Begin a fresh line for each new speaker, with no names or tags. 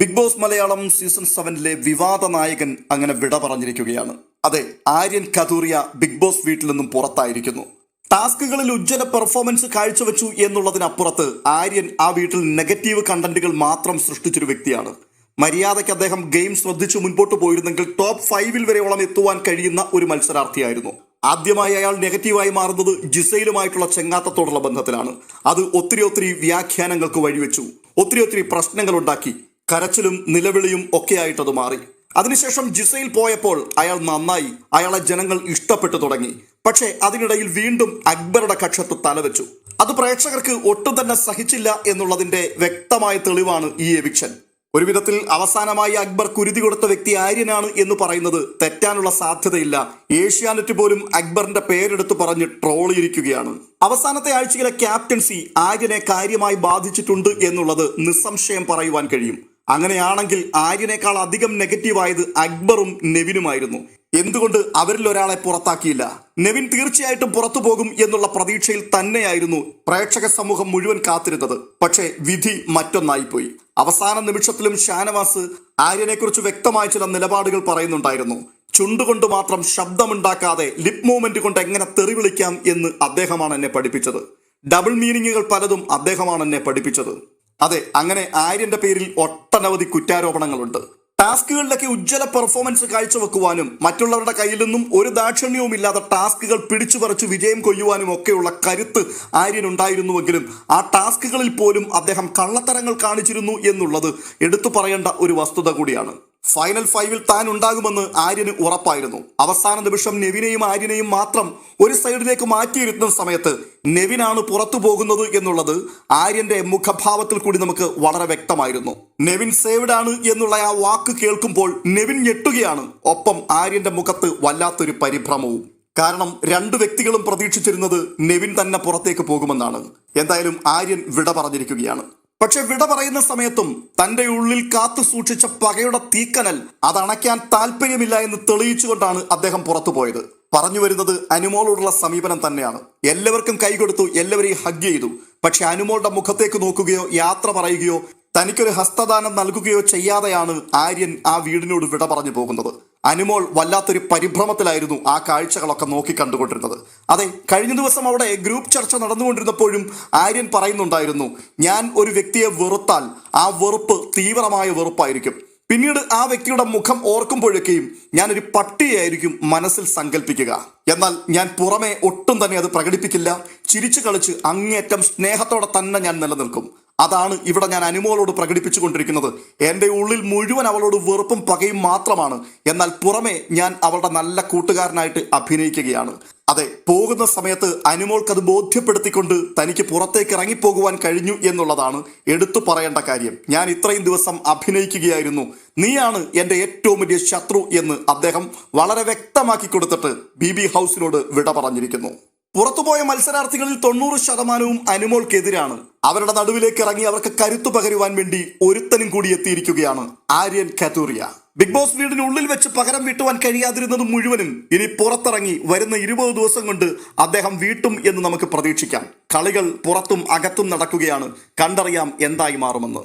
Big Boss Malayalam season സെവനിലെ വിവാദ നായകൻ അങ്ങനെ വിട പറഞ്ഞിരിക്കുകയാണ്. അതെ ആര്യൻ കതൂറിയ ബിഗ് ബോസ് വീട്ടിൽ നിന്നും പുറത്തായിരിക്കുന്നു. ടാസ്കുകളിൽ ഉജ്ജ്വല പെർഫോമൻസ് കാഴ്ചവെച്ചു എന്നുള്ളതിനപ്പുറത്ത് ആര്യൻ ആ വീട്ടിൽ നെഗറ്റീവ് കണ്ടന്റുകൾ മാത്രം സൃഷ്ടിച്ചൊരു വ്യക്തിയാണ്. മര്യാദയ്ക്ക് അദ്ദേഹം ഗെയിം ശ്രദ്ധിച്ച് മുൻപോട്ട് പോയിരുന്നെങ്കിൽ ടോപ്പ് ഫൈവിൽ വരെയോളം എത്തുവാൻ കഴിയുന്ന ഒരു മത്സരാർത്ഥിയായിരുന്നു. ആദ്യമായി അയാൾ നെഗറ്റീവായി മാറുന്നത് ജിസയിലുമായിട്ടുള്ള ചെങ്ങാത്തത്തോടുള്ള ബന്ധത്തിലാണ്. അത് ഒത്തിരി ഒത്തിരി വ്യാഖ്യാനങ്ങൾക്ക് വഴിവെച്ചു. ഒത്തിരി ഒത്തിരി പ്രശ്നങ്ങൾ ഉണ്ടാക്കി കരച്ചിലും നിലവിളിയും ഒക്കെയായിട്ട് അത് മാറി. അതിനുശേഷം ജിസയിൽ പോയപ്പോൾ അയാൾ നന്നായി അയാളെ ജനങ്ങൾ ഇഷ്ടപ്പെട്ടു തുടങ്ങി. പക്ഷേ അതിനിടയിൽ വീണ്ടും അക്ബറുടെ കക്ഷത്ത് തലവെച്ചു. അത് പ്രേക്ഷകർക്ക് ഒട്ടും തന്നെ സഹിച്ചില്ല എന്നുള്ളതിന്റെ വ്യക്തമായ തെളിവാണ് ഈ എവിക്ഷൻ. ഒരു വിധത്തിൽ അവസാനമായി അക്ബർ കുരുതി കൊടുത്ത വ്യക്തി ആര്യനാണ് എന്ന് പറയുന്നത് തെറ്റാനുള്ള സാധ്യതയില്ല. ഏഷ്യാനെറ്റ് പോലും അക്ബറിന്റെ പേരെടുത്ത് പറഞ്ഞ് ട്രോളിയിരിക്കുകയാണ് അവസാനത്തെ ആഴ്ചയിലെ ക്യാപ്റ്റൻസി ആര്യനെ കാര്യമായി ബാധിച്ചിട്ടുണ്ട് എന്നുള്ളത് നിസ്സംശയം പറയുവാൻ കഴിയും. അങ്ങനെയാണെങ്കിൽ ആര്യനേക്കാൾ അധികം നെഗറ്റീവായത് അക്ബറും നെവിനുമായിരുന്നു. എന്തുകൊണ്ട് അവരിൽ ഒരാളെ പുറത്താക്കിയില്ല? നെവിൻ തീർച്ചയായിട്ടും പുറത്തു പോകും എന്നുള്ള പ്രതീക്ഷയിൽ തന്നെയായിരുന്നു പ്രേക്ഷക സമൂഹം മുഴുവൻ കാത്തിരുന്നത്. പക്ഷേ വിധി മറ്റൊന്നായിപ്പോയി. അവസാന നിമിഷത്തിലും ഷാനവാസ് ആര്യനെക്കുറിച്ച് വ്യക്തമായ ചില നിലപാടുകൾ പറയുന്നുണ്ടായിരുന്നു. ചുണ്ടുകൊണ്ട് മാത്രം ശബ്ദമുണ്ടാക്കാതെ ലിപ് മൂവ്മെന്റ് കൊണ്ട് എങ്ങനെ തെറി വിളിക്കാം എന്ന് അദ്ദേഹമാണ് എന്നെ പഠിപ്പിച്ചത്. ഡബിൾ മീനിങ്ങുകൾ പലതും അദ്ദേഹമാണ് എന്നെ പഠിപ്പിച്ചത്. അതെ അങ്ങനെ ആര്യന്റെ പേരിൽ ഒട്ടനവധി കുറ്റാരോപണങ്ങളുണ്ട്. ടാസ്കുകളിലൊക്കെ ഉജ്ജ്വല പെർഫോമൻസ് കാഴ്ചവെക്കുവാനും മറ്റുള്ളവരുടെ കയ്യിൽ നിന്നും ഒരു ദാക്ഷിണ്യവും ഇല്ലാതെ ടാസ്കുകൾ പിടിച്ചു പറിച്ചു വിജയം കൊയ്യുവാനും ഒക്കെയുള്ള കരുത്ത് ആര്യൻ ഉണ്ടായിരുന്നുവെങ്കിലും ആ ടാസ്കുകളിൽ പോലും അദ്ദേഹം കള്ളത്തരങ്ങൾ കാണിച്ചിരുന്നു എന്നുള്ളത് എടുത്തു പറയേണ്ട ഒരു വസ്തുത കൂടിയാണ്. ഫൈനൽ ഫൈവിൽ താൻ ഉണ്ടാകുമെന്ന് ആര്യന് ഉറപ്പായിരുന്നു. അവസാന നിമിഷം നെവിനെയും ആര്യനെയും മാത്രം ഒരു സൈഡിലേക്ക് മാറ്റിയിരുത്തുന്ന സമയത്ത് നെവിനാണ് പുറത്തു പോകുന്നത് എന്നുള്ളത് ആര്യന്റെ മുഖഭാവത്തിൽ കൂടി നമുക്ക് വളരെ വ്യക്തമായിരുന്നു. നെവിൻ സേവ്ഡ് ആണ് എന്നുള്ള ആ വാക്ക് കേൾക്കുമ്പോൾ നെവിൻ ഞെട്ടുകയാണ്. ഒപ്പം ആര്യന്റെ മുഖത്ത് വല്ലാത്തൊരു പരിഭ്രമവും. കാരണം രണ്ട് വ്യക്തികളും പ്രതീക്ഷിച്ചിരുന്നത് നെവിൻ തന്നെ പുറത്തേക്ക് പോകുമെന്നാണ്. എന്തായാലും ആര്യൻ വിട പറഞ്ഞിരിക്കുകയാണ്. പക്ഷെ വിട പറയുന്ന സമയത്തും തന്റെ ഉള്ളിൽ കാത്തു സൂക്ഷിച്ച പകയുടെ തീക്കനൽ അത് അണയ്ക്കാൻ താല്പര്യമില്ല എന്ന് തെളിയിച്ചുകൊണ്ടാണ് അദ്ദേഹം പുറത്തു പോയത്. പറഞ്ഞു വരുന്നത് അനുമോളോടുള്ള സമീപനം തന്നെയാണ്. എല്ലാവർക്കും കൈകൊടുത്തു എല്ലാവരെയും ഹഗ് ചെയ്തു. പക്ഷെ അനുമോളുടെ മുഖത്തേക്ക് നോക്കുകയോ യാത്ര പറയുകയോ തനിക്കൊരു ഹസ്തദാനം നൽകുകയോ ചെയ്യാതെയാണ് ആര്യൻ ആ വീടിനോട് വിട പറഞ്ഞു പോകുന്നത്. അനുമോൾ വല്ലാത്തൊരു പരിഭ്രമത്തിലായിരുന്നു ആ കാഴ്ചകളൊക്കെ നോക്കി കണ്ടുകൊണ്ടിരുന്നത് അതെ കഴിഞ്ഞ ദിവസം അവിടെ ഗ്രൂപ്പ് ചർച്ച നടന്നുകൊണ്ടിരുന്നപ്പോഴും ആര്യൻ പറയുന്നുണ്ടായിരുന്നു ഞാൻ ഒരു വ്യക്തിയെ വെറുത്താൽ ആ വെറുപ്പ് തീവ്രമായ വെറുപ്പായിരിക്കും. പിന്നീട് ആ വ്യക്തിയുടെ മുഖം ഓർക്കുമ്പോഴൊക്കെയും ഞാനൊരു പട്ടിയായിരിക്കും മനസ്സിൽ സങ്കല്പിക്കുക എന്നാൽ ഞാൻ പുറമെ ഒട്ടും തന്നെ അത് പ്രകടിപ്പിക്കില്ല. ചിരിച്ചു കളിച്ച് അങ്ങേറ്റം സ്നേഹത്തോടെ തന്നെ ഞാൻ നിലനിൽക്കും. അതാണ് ഇവിടെ ഞാൻ അനുമോളോട് പ്രകടിപ്പിച്ചു കൊണ്ടിരിക്കുന്നത് എന്റെ ഉള്ളിൽ മുഴുവൻ അവളോട് വെറുപ്പും പകയും മാത്രമാണ്. എന്നാൽ പുറമെ ഞാൻ അവളുടെ നല്ല കൂട്ടുകാരനായിട്ട് അഭിനയിക്കുകയാണ്. അതെ പോകുന്ന സമയത്ത് അനുമോൾക്ക് അത് ബോധ്യപ്പെടുത്തിക്കൊണ്ട് തനിക്ക് പുറത്തേക്ക് ഇറങ്ങിപ്പോകുവാൻ കഴിഞ്ഞു എന്നുള്ളതാണ് എടുത്തു പറയേണ്ട കാര്യം. ഞാൻ ഇത്രയും ദിവസം അഭിനയിക്കുകയായിരുന്നു. നീയാണ് എന്റെ ഏറ്റവും വലിയ ശത്രു എന്ന് അദ്ദേഹം വളരെ വ്യക്തമാക്കി കൊടുത്തിട്ട് ബി ബി ഹൗസിനോട് വിട പറഞ്ഞിരിക്കുന്നു. പുറത്തുപോയ മത്സരാർത്ഥികളിൽ തൊണ്ണൂറ് ശതമാനവും അനുമോൾക്കെതിരാണ്. അവരുടെ നടുവിലേക്ക് ഇറങ്ങി അവർക്ക് കരുത്തു പകരുവാൻ വേണ്ടി ഒരുത്തനും കൂടി എത്തിയിരിക്കുകയാണ് ആര്യൻ കത്തൂറിയ ബിഗ് ബോസ് വീടിനുള്ളിൽ വെച്ച് പകരം വീട്ടുവാൻ കഴിയാതിരുന്നത് മുഴുവനും ഇനി പുറത്തിറങ്ങി വരുന്ന ഇരുപത് ദിവസം കൊണ്ട് അദ്ദേഹം വീട്ടും എന്ന് നമുക്ക് പ്രതീക്ഷിക്കാം. കളികൾ പുറത്തും അകത്തും നടക്കുകയാണ്. കണ്ടറിയാം എന്തായി മാറുമെന്ന്.